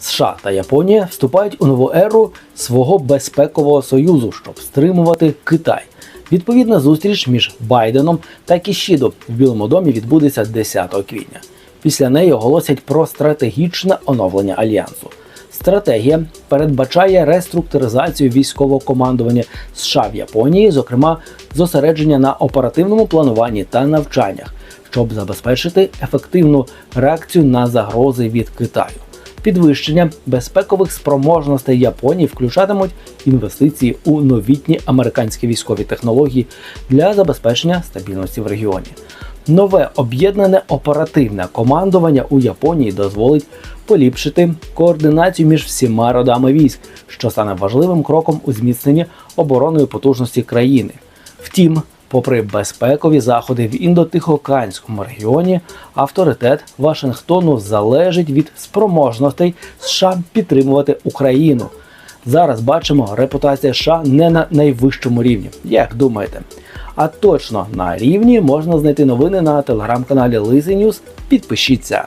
США та Японія вступають у нову еру свого безпекового союзу, щоб стримувати Китай. Відповідна зустріч між Байденом та Кішідо в Білому домі відбудеться 10 квітня. Після неї оголосять про стратегічне оновлення альянсу. Стратегія передбачає реструктуризацію військового командування США в Японії, зокрема зосередження на оперативному плануванні та навчаннях, щоб забезпечити ефективну реакцію на загрози від Китаю. Підвищення безпекових спроможностей Японії включатимуть інвестиції у новітні американські військові технології для забезпечення стабільності в регіоні. Нове об'єднане оперативне командування у Японії дозволить поліпшити координацію між всіма родами військ, що стане важливим кроком у зміцненні оборонної потужності країни. Втім, попри безпекові заходи в індотихоокеанському регіоні, авторитет Вашингтону залежить від спроможностей США підтримувати Україну. Зараз бачимо, репутація США не на найвищому рівні. Як думаєте? А точно на рівні можна знайти новини на телеграм-каналі Лизи Ньюс. Підпишіться.